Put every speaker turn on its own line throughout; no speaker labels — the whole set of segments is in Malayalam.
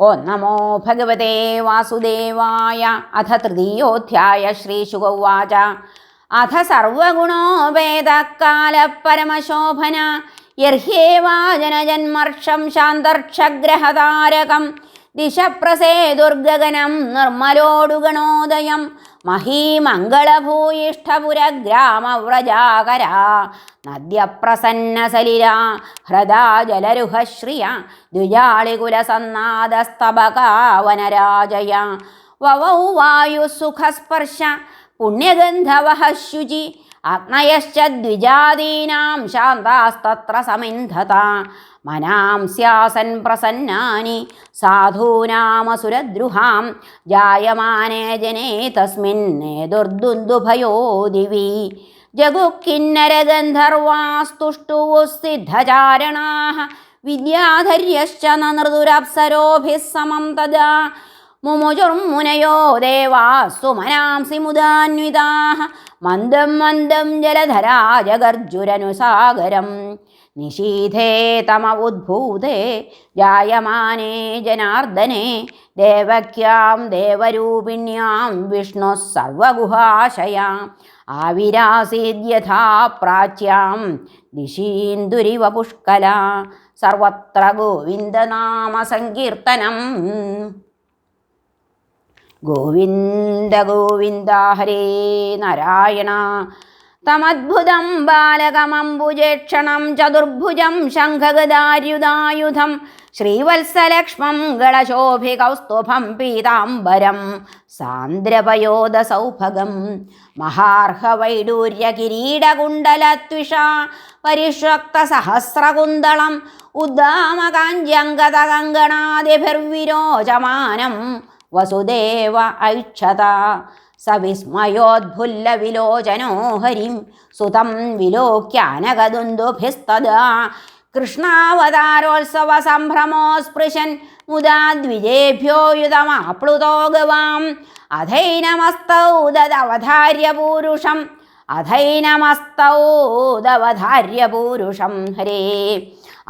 ഓം നമോ ഭഗവതേ വാസുദേവായ അഥ തൃതീയോധ്യായ ശ്രീശുഗൗവാച അഥ സർവഗുണോ വേദകാല പരമശോഭന. യർഹ്യേവാജനജന്മർഷം ശാന്തർക്ഷഗ്രഹതാരകം. ദിശപ്രസേതുർഗഗനം നിർമ്മലോടുഗണോദയം. മഹീമംഗളഭൂയിഷ്ഠപുരഗ്രാമവ്രജാകര നദ്യപ്രസന്നസലില ഹൃദാ ജലരുഹശ്രിയ ദ്വിജാളികുലസന്നാദസ്തബകാവനരാജയ വവൗ വായുസുഖസ്പർശ പുണ്യഗന്ധവഹ ശുചി അഗ്നയശ്ച ദ്വിജാദീനാം ശാന്താസ്തത്ര സമിന്ധത. മനാംസ്യാസൻ പ്രസന്നാനി. സാധൂനാമസുരദ്രുഹാം. ജായമാനേ ജനേ തസ്മിൻ ദുർദുന്ദുഭയോ ദിവി ജഗുഃക്കിന്നരഗന്ധർവാസ്തുഷ്ടുവുസിദ്ധചാരണാः വിദ്യാധര്യശ്ച നൃദുരപ്സരോഭിസ്സമം തദാ. മുമുചുർമുനയോ ദേവാസ്തു മനാംസി മുദാന്വിതാः മന്ദം മന്ദം ജലധരാ ജഗർജുരനുസാഗരം നിശീഥേ തമ ഉദ്ഭൂതേ ജായമാനേ ജനാർദ്ദനെ ദേവക്യാം ദേവരൂപിണ്യാം വിഷ്ണു സർവഗുഹാശയാ. ആവിരാസീദ്യഥാ പ്രാച്യാം ദിശീന്ദുരിവ പുഷ്കല. സർവത്ര ഗോവിന്ദനാമ സങ്കീർത്തനം. ഗോവിന്ദ ഗോവിന്ദ ഹരേ നാരായണ. തമദ്ഭുതം ബാലകമംബുജേക്ഷണം ചതുർഭുജം ശംഖഗദാര്യുദായുധം ശ്രീവത്സലക്ഷ്മം ഗളശോഭികൗസ്തുഭം പീതാംബരം സാന്ദ്രപയോദസൗഭഗം മഹാർഹവൈഡൂര്യകിരീടകുണ്ടലത്വിഷ പരിഷക്തസഹസ്രകുന്തളം ഉദ്ദാമകാഞ്ജങ്കതകങ്കണാദിഭിർവിരോചമാനം വസുദേവ ഐക്ഷത. സവിസ്മയോദ്ഫുല്ലവിലോചനോ ഹരിം സുതം വിലോക്യാനകദുന്ദുഭിസ്തദാ. കൃഷ്ണാവതാരോത്സവ സംഭ്രമോ സ്പൃശൻ മുദാ ദ്വിജേഭ്യോ യുതമാപ്ലുതോ ഗവാം അധൈനമസ്തൗ ദദവധാര്യ പൂരുഷം അധൈനമസ്തൗ ദവധാര്യ പൂരുഷം ഹരേ.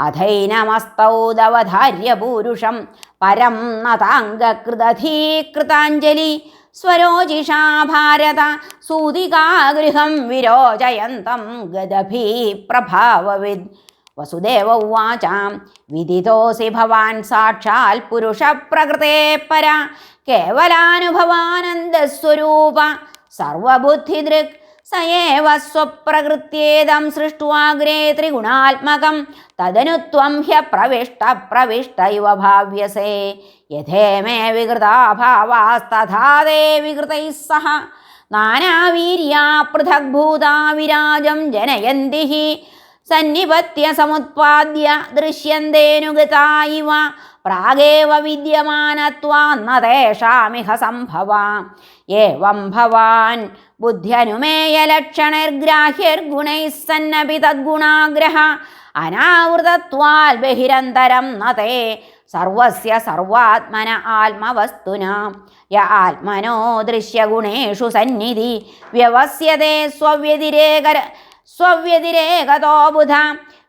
അധൈനമസ്തൗദവധാര്യ പൂരുഷം പരം നതാംഗകൃതധീകൃതാഞ്ജലി. സ്വരോജിഷാ ഭാരത സൂതികാഗൃഹം വിരോചയന്തം ഗദഭീ പ്രഭാവവിദ് വസുദേവ ഉവാച വിദിതോസി ഭവാൻ സാക്ഷാൽ പുരുഷപ്രകൃതേ പര. കേവലാനുഭവാനന്ദസ്വരൂപ സർവബുദ്ധിദൃക് സയേവ സ്വപ്രകൃത്യേദം സൃഷ്ടുവാഗ്രേ ത്രിഗുണാത്മകം. തദനു ത്വം ഹ്യപ്രവിഷ്ട പ്രവിഷ്ട ഇവ ഭാവ്യസേ. യഥേമേ വികൃതാ ഭാവാസ്തഥാ തേ വികൃതൈः സഹ. നാനാവീര്യാ പൃഥഗ്ഭൂതാ വിരാജം ജനയന്തി സന്നിപത്യ സമുത്പാദ്യ ദൃശ്യന്തേനുഗതാ ഇവ. പ്രാഗേവ വിദ്യമാനത്വാന്ന തേഷാമിഹ സംഭവ. ഏവം ഭവാൻ ബുദ്ധ്യനുമേയലക്ഷണൈർഗ്രാഹ്യർഗുണൈः സന്നപി തദ്ഗുണാഗ്രഹ. അനാവൃതത്വാൽ ബഹിരന്തരം നതേ. സർവസ്യ സർവാത്മന ആത്മവസ്തുന. യ ആത്മനോ ദൃശ്യഗുണേഷു സന്നിധി. വ്യവസ്യത്തെ സ്വവ്യതിരേകര സ്വവ്യതിരേകതോ ബുധ.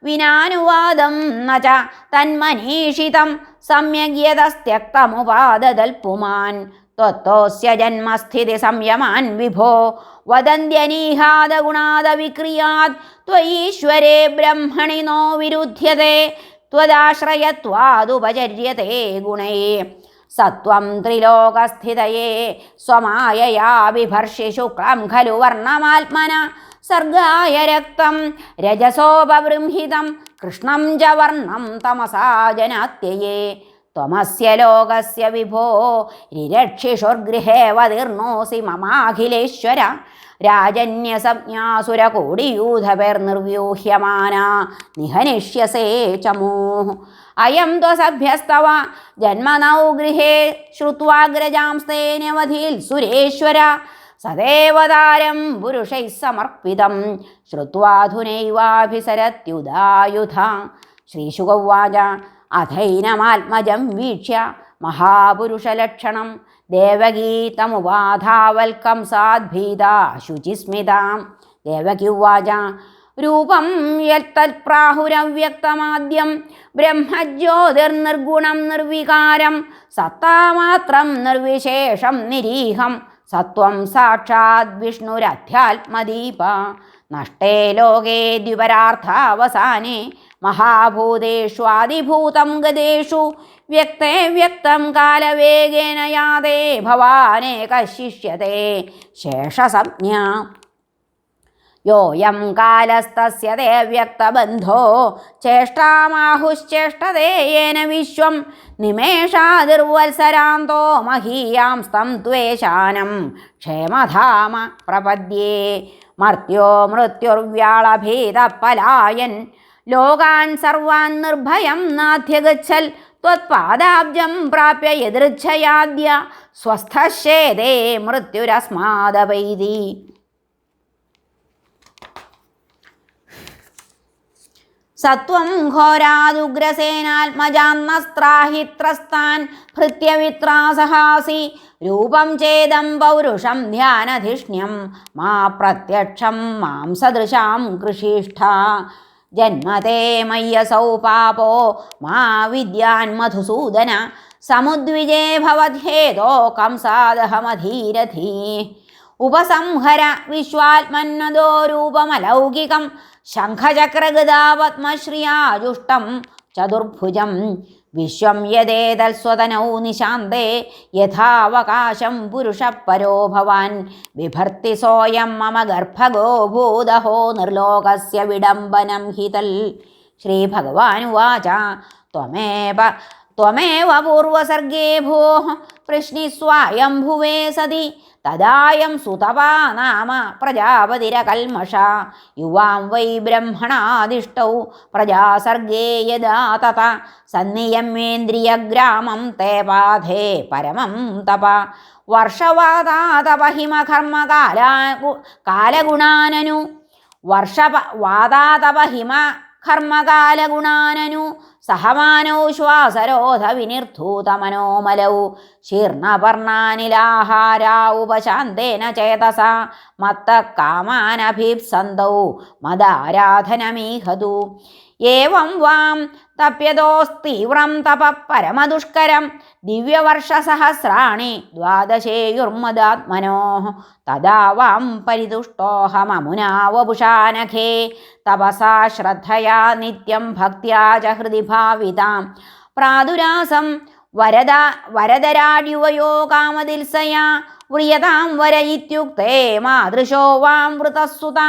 വിനാനുവാദം ന ച തന്മനീഷിതം. സമ്യഗ്യതസ്ത്യക്തമുപാദതൽ പുമാൻ ത്വത്തോസ്യ ജന്മസ്ഥിതി സംയമാൻ വിഭോ. വദന്ത്യനീഹാദഗുണാദവിക്രിയാത് ത്വയീശ്വരേ ബ്രഹ്മണി നോ വിരുധ്യത്തെ ത്വദാശ്രയത്വാദുപചര്യത്തെ ഗുണേ. സത്വം ത്രിലോകസ്ഥിതയേ സ്വമായയാ ബിഭർഷി ശുക്ലം ഖലു വർണമാത്മന. സർഗായ രക്തം രജസോപബൃംഹിതം കൃഷ്ണം ച വർണം ലോകസ്യ വിഭോ. നിരക്ഷിഷുർഗൃഹേവതീർണോസി മമാഖിലേശ്വര. രാജന്യസജ്ഞാസുരകൂടിയൂഥപേർ നിർവ്യൂഹ്യമാന. നിഹനിഷ്യസേ ചമോഃ അയം ത്വസഭ്യസ്തവ. ജന്മനൗ ഗൃഹേ ശ്രുത്വാഗ്രജാംസ്തേനവധിൽ സുരേശ്വര. സദേവതാരം പുരുഷൈ സമർപ്പിതം. ശ്രുവാധുനൈവാഭിസരത്യുദായുധ ശ്രീശുകൗവാച. അഥൈനമാത്മജം വീക്ഷ്യ മഹാപുരുഷലക്ഷണം. ദേവഗീതമുപാധാവൽക്കം സാദ്ഭീത ശുചിസ്മിതാം. ദേവകിവാച രൂപം യത്തൽപ്രാഹുരവ്യക്തമാദ്യം ബ്രഹ്മജ്യോതിർനിർഗുണം നിർവികാരം. സത്താമാത്രം നിർവിശേഷം നിരീഹം. സത്വം സാക്ഷാത് വിഷ്ണുരധ്യാത്മദീപ. നഷ്ടേ ലോകേ ദ്വിപരാർത്ഥാവസാനെ. മഹാഭൂതേഷ്വാദിഭൂതം ഗതേഷു വ്യക്തേ വ്യക്തം കാലവേഗേന യാതേ ഭവാനേ ശിഷ്യത്തെ ശേഷസംജ്ഞ. യോയം കാലസ്തസ്യ തേ വ്യക്തബന്ധോ ചേഷ്ടാമാഹുശ്ചേഷ്ടതേ യേന വിശ്വം നിമേഷാതിർവത്സരാന്തോ മഹീയാം സ്തം ത്വേശാനം ക്ഷേമധാമ പ്രപദ്യേ മർത്യോ മൃത്യുർവ്യാളഭേദപലായൻ ലോകാൻ സർവാൻ നിർഭയം നാധ്യഗച്ഛൽ ത്വത്പാദാബ്ജം പ്രാപ്യ എതിർച്ഛയാദ്യ സ്വസ്ഥശേതേ മൃത്യുരസ്മാദപൈതി സത്വം ഘോരാദുഗ്രസേനാത്മജാന്നസ്ത്രാഹിത്രസ്താൻ ഭൃത്യവിത്രാസഹാസി രൂപം ചേതം പൗരുഷം ധ്യാനധിഷ്ണ്യം മാ പ്രത്യക്ഷം മാം സദൃശാം കൃഷിഷ്ഠ. ജന്മതേ മയ്യസൗ പാപോ മാ വിദ്യാൻ മധുസൂദന. സമുദ്വിജേ ഭവധ്യേതോ കംസാദഹമധീരഥീ ഉപസംഹര വിശ്വാത്മന്വദോ രൂപമലൗകികം. चतुर्भुजं विश्वं यदेतत्स्वतनौ निशान्ते यथावकाशं पुरुषपरो भवान्। बिभर्ति सोऽयं मम गर्भगो भूदहो निर्लोकस्य विडम्बनं हि तल् श्रीभगवानुवाच त्वमेव त्वमेव पूर्वसर्गे भोः पृश्निस्वायं भुवे सति। തദായം സുതപാ നാമ പ്രജാപതിരകൽമഷ. യുവാം വൈ ബ്രഹ്മണാദിഷ്ടൗ പ്രജാസർഗേ യദാ തത സന്നിയമ്യേന്ദ്രിയഗ്രാമം തേ പാധേ പരമം തപ. വർഷവാതാതപഹിമകർമ്മകാലാ കാലഗുണാനനു. വർഷ വാതാതപഹിമ കർമ്മകാലഗുണാനനു സഹമാനോ ശ്വാസരോധ വിനിർധൂതമനോമലൗ ശീർണപർണാനിലാഹാരാ ഉപശാന്തേന ചേതസ മത്ത കാമാനഭീപ്സന്തൗ മതാരാധനമീഹതു. ഏവം വാം തപ്യതോസ്തീവ്രം തപ പരമദുഷ്കരം ദിവ്യവർഷസഹസ്രാണി ദ്വാദശേയുർമദാത്മനോ. തദാ വാം പരിതുഷ്ടോഹമമുനാ വപുഷാനഖേ തപസാ ശ്രദ്ധയാ നിത്യം ഭക്ത്യാ ച ഹൃദി ഭാവിതാം. പ്രാദുരാസം വരദ വരദരാഡ്യുവയോ കാമദിൽസയാ വ്രിയതാം വര ഇത്യുക്തേ മാതൃശോ വാം വൃതസ്സുത.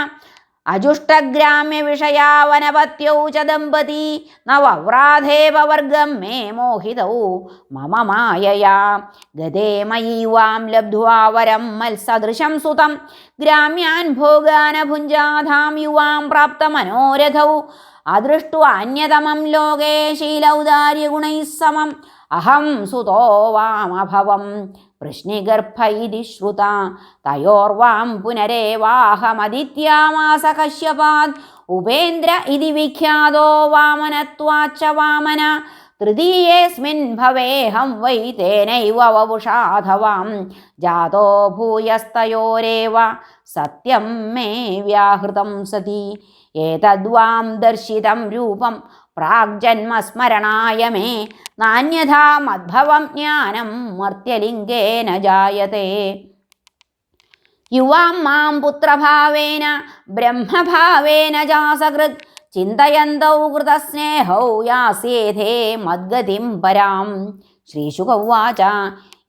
അജുഷ്ടഗ്രാമ്യ വിഷയാവനപത്യൗച ച ദമ്പതി നവവ്രാധേപവർഗം മേ മോഹിതൗ. മമ മായയാ. ഗതേ മയീ വാം ലബ്ധ്വാ വരം മത്സദൃശം സുതം. ഗ്രാമ്യാൻ ഭോഗാനഭുഞ്ജാധാം യുവാം പ്രാപ്തമനോരഥൗ അദൃഷ്ട്വാന്യതമം अहं सुतो वामभवं वृष्णिगर्भ इति श्रुता तयोर्वां पुनरेवाहमदित्यामास उपेन्द्र इति विख्यातो वामनत्वाच्च वामन। तृतीयेऽस्मिन् भवेऽहं वै तेनैव ववुषाधवां जातो भूयस्तयोरेव। सत्यं मे व्याहृतं सति। एतद्वां दर्शितं रूपं പ്രാഗ്ജന്മസ്മരണായ മേ. നാന്യഥാ മദ്ഭവം ജ്ഞാനം മർത്യലിംഗേന ജായത്തെ. യുവാം മാം പുത്രഭാവേന ബ്രഹ്മഭാവേന ജാസകൃത്. ചിന്തയന്തൗ കൃതസ്നേഹൗ യാസ്യേധേ മദ്ഗതിം പരാം. ശ്രീശുകൗവാച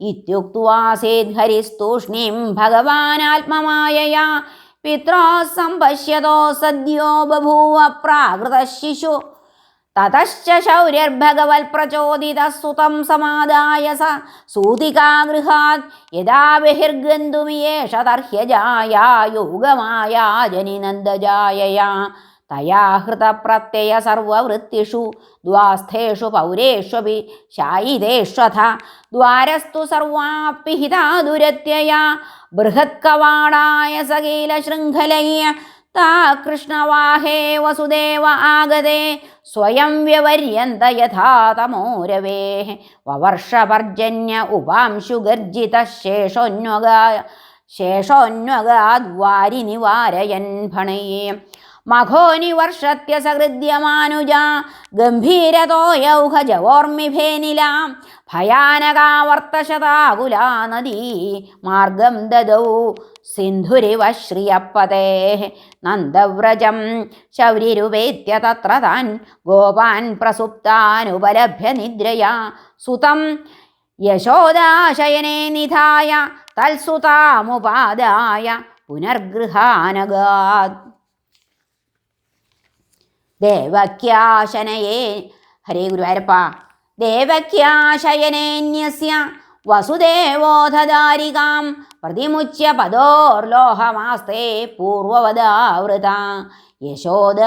ഇത്യുക്വാസേദ്ഹരിസ്തൂഷ്ണീം ഭഗവാനാത്മമായയാ. പിത്രോ സംപശ്യതോ സദ്യോ ബഭൂവ പ്രാകൃത ശിശു തതശ്ച ശൗര്യർഭഗവൽപ്രചോദിതഃ സുതം സമാദായ സ സൂതികാഗൃഹാത് യഥാ ബഹിർഗന്ധുമിയേഷ തർഹ്യജായ യോഗമായ ജനിനന്ദജായയാ തയാ ഹൃതപ്രത്യയ സർവവൃത്തിഷു ദ്വാസ്ഥേഷു പൗരേഷ്വപി ശായിതേഷ്വഥ ദ്വാരസ്തു സർവാപ്പിഹിതാ ദുരത്യയാ ബൃഹത്കവാടായ സകീലശൃംഖലയ്യ താ കൃഷ്ണവാഹേ വസുദേവ ആഗതേ സ്വയം വ്യവര്യന്ത യഥാതമോരവേ വവർഷപർജന്യ ഉപാംശുഗർജിത ശേഷോന്വഗ ശേഷോന്വഗാദ്വാരി നിവാരയൻ ഭണയേ മഘോനി വർഷത്യ സഹൃദ്യമാനുജ ഗംഭീരതോയൗഹജവോർമിഭേനിലാം ഭയാനകാവർത്തശതാകുലാ നദീ മാർഗം ദദൗ സിന്ധുരിവശ്രിയപ്പതേ നന്ദവ്രജം. ശൗരിരുപേത്യ തത്ര താൻ ഗോപാൻ പ്രസുപ്താനുപലഭ്യ നിദ്രയാ സുതം യശോദാശയനെ നിധായ തൽസുതാമുപാദായ പുനർഗൃഹാനഗാത്. ദേവക്യാശനയേ. ഹരേ ഗുരുവായൂരപ്പ. ദേവക്യാശയനേന്യസ്യ വസുദേവോധധാരികാം. പ്രതിമുച്യ പദോർലോഹമാസ്തേ പൂർവവദാവൃത. യശോദ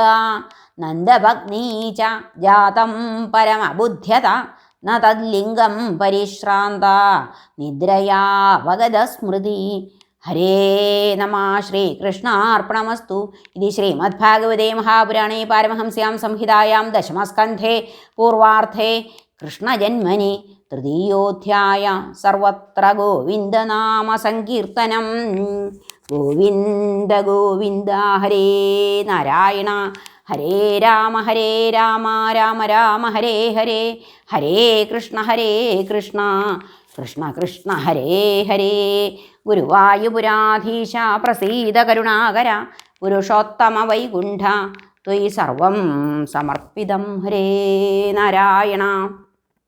നന്ദഭഗ്നീ ച ജാതം പരമബുദ്ധ്യത. ന തദ്ലിംഗം പരിശ്രാന്ത. നിദ്രയാവഗത സ്മൃതി ഹരേ നമ ശ്രീകൃഷ്ണാർപ്പണമസ്തു ഇത് ശ്രീമദ്ഭാഗവതേ മഹാപുരാണേ പാരമഹംസ്യാം സംഹിതായാം ദശമസ്കന്ധേ പൂർവാർത്ഥേ കൃഷ്ണജന്മനി തൃതീയോധ്യായ സർവത്ര ഗോവിന്ദനാമ സങ്കീർത്തനം. ഗോവിന്ദ ഗോവിന്ദ ഹരേ നാരായണ. ഹരേ രാമ ഹരേ രാമ രാമ രാമ ഹരേ ഹരേ. ഹരേ കൃഷ്ണ ഹരേ കൃഷ്ണ. കൃഷ്ണ കൃഷ്ണ ഹരേ ഹരേ. ഗുരുവായൂപുരാധീശ പ്രസീത കരുണാകര പുരുഷോത്തമ വൈകുണ്ഠ ത്വയി സർവം സമർപ്പിതം ഹരേ നാരായണ.